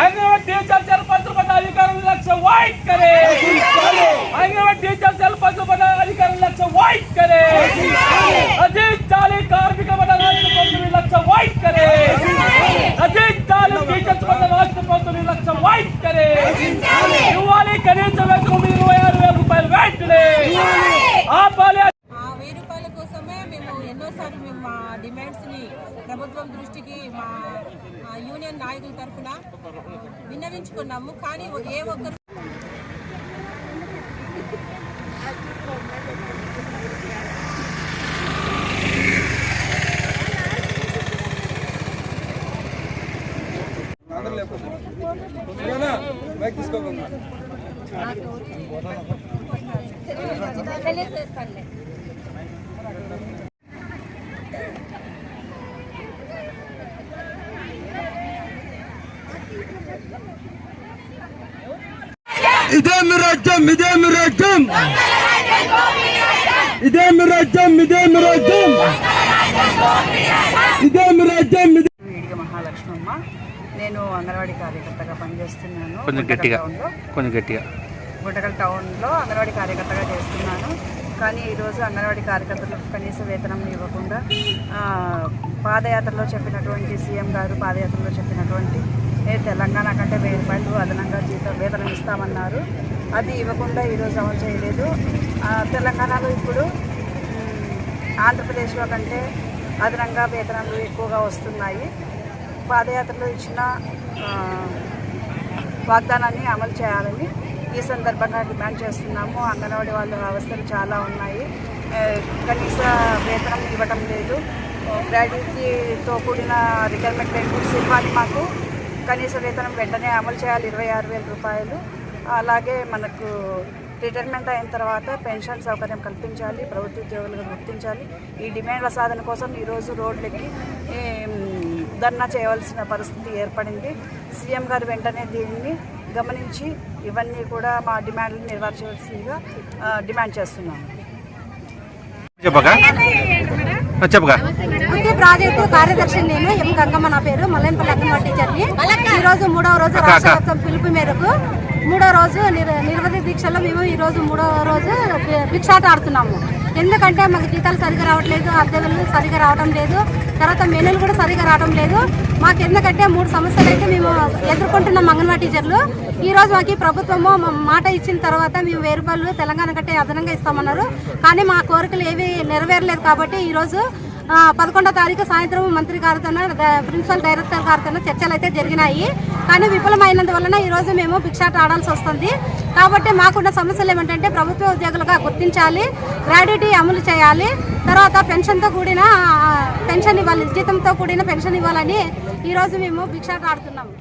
Anganwadi teacher sarpanch पदाधिकारी लक्ष्य white करे अंगनवाड़ी टीचर सरपंच पदाधिकारी लक्ष्य वाइट करे ఎన్నోసార్లు మేము మా డిమాండ్స్ని ప్రభుత్వం దృష్టికి మా యూనియన్ నాయకుల తరఫున విన్నవించుకున్నాము. కానీ ఏ ఒక్కరు తెలియజేస్తానులే ఇదే మీ రాజ్యం? ఇదే మీ రాజ్యం? ఇదే మీ రాజ్యం? ఇదే మీ రాజ్యం? ఇదే మీ రాజ్యం వీడిగ మహాలక్ష్మమ్మ. నేను అంగన్వాడీ కార్యకర్తగా పనిచేస్తున్నాను. కొంచెం గట్టిగా. టౌన్లో కొంచెం గట్టిగా. గుంటకల్ టౌన్లో అంగన్వాడీ కార్యకర్తగా చేస్తున్నాను. కానీ ఈరోజు అంగన్వాడీ కార్యకర్తలకు కనీస వేతనం ఇవ్వకుండా ఆ, పాదయాత్రలో చెప్పినటువంటి సీఎం గారు పాదయాత్రలో చెప్పినటువంటి తెలంగాణ కంటే వెయ్యి రూపాయలు అదనంగా జీతం వేతనం ఇస్తామన్నారు. అది ఇవ్వకుండా ఈరోజు అమలు చేయలేదు. తెలంగాణలో ఇప్పుడు ఆంధ్రప్రదేశ్లో కంటే అదనంగా వేతనాలు ఎక్కువగా వస్తున్నాయి. పాదయాత్రలో ఇచ్చిన వాగ్దానాన్ని అమలు చేయాలని ఈ సందర్భంగా డిమాండ్ చేస్తున్నాము. అంగన్వాడీ వాళ్ళ అవస్థలు చాలా ఉన్నాయి. కనీస వేతనం ఇవ్వటం లేదు. గ్రాడ్యుయేట్తో కూడిన రిటైర్మెంట్ బెనిఫిట్స్ ఇవ్వాలి మాకు కనీస వేతనం వెంటనే అమలు చేయాలి ఇరవై ఆరు వేల రూపాయలు. అలాగే మనకు రిటైర్మెంట్ అయిన తర్వాత పెన్షన్ సౌకర్యం కల్పించాలి ప్రభుత్వ ఉద్యోగులుగా గుర్తించాలి. ఈ డిమాండ్ల సాధన కోసం ఈరోజు రోడ్లకి ధర్నా చేయవలసిన పరిస్థితి ఏర్పడింది. సీఎం గారు వెంటనే దీన్ని గమనించి ఇవన్నీ కూడా మా డిమాండ్లు నెరవేర్చవలసిందిగా డిమాండ్ చేస్తున్నాము. బుద్ధి ప్రాజెక్టు కార్యదర్శి నేను ఎం గంగమ్మ నా పేరు మల్లెనపల్లి అంగన్వాడీ టీచర్ని ఈ రోజు మూడవ రోజు రాష్ట్ర పిలుపు మేరకు మూడో రోజు నిర- నిరవధి దీక్షలో మేము ఈ రోజు మూడవ రోజు భిక్షాట ఆడుతున్నాము. ఎందుకంటే మాకు జీతాలు సరిగా రావట్లేదు అద్దెలు సరిగా రావడం లేదు తర్వాత మెనులు కూడా సరిగా రావడం లేదు. మాకు ఎందుకంటే మూడు సమస్యలు అయితే మేము ఎదుర్కొంటున్నాం అంగన్వాడీ టీచర్లు. ఈరోజు మాకు ఈ ప్రభుత్వము మా మాట ఇచ్చిన తర్వాత మేము వెయ్యి రూపాయలు తెలంగాణ కంటే అదనంగా ఇస్తామన్నారు. కానీ మా కోరికలు ఏవి నెరవేరలేదు కాబట్టి ఈరోజు పదకొండో తారీఖు సాయంత్రం మంత్రి గారితో ప్రిన్సిపల్ డైరెక్టర్ గారితో చర్చలు అయితే జరిగినాయి. కానీ విఫలమైనందువలన ఈ ఈరోజు మేము భిక్షాట ఆడాల్సి వస్తుంది. కాబట్టి మాకున్న సమస్యలు ఏమిటంటే ప్రభుత్వ ఉద్యోగులుగా గుర్తించాలి గ్రాడ్యుటీ అమలు చేయాలి. తర్వాత పెన్షన్తో కూడిన పెన్షన్ ఇవ్వాలి జీతంతో కూడిన పెన్షన్ ఇవ్వాలని ఈరోజు మేము భిక్షాట ఆడుతున్నాము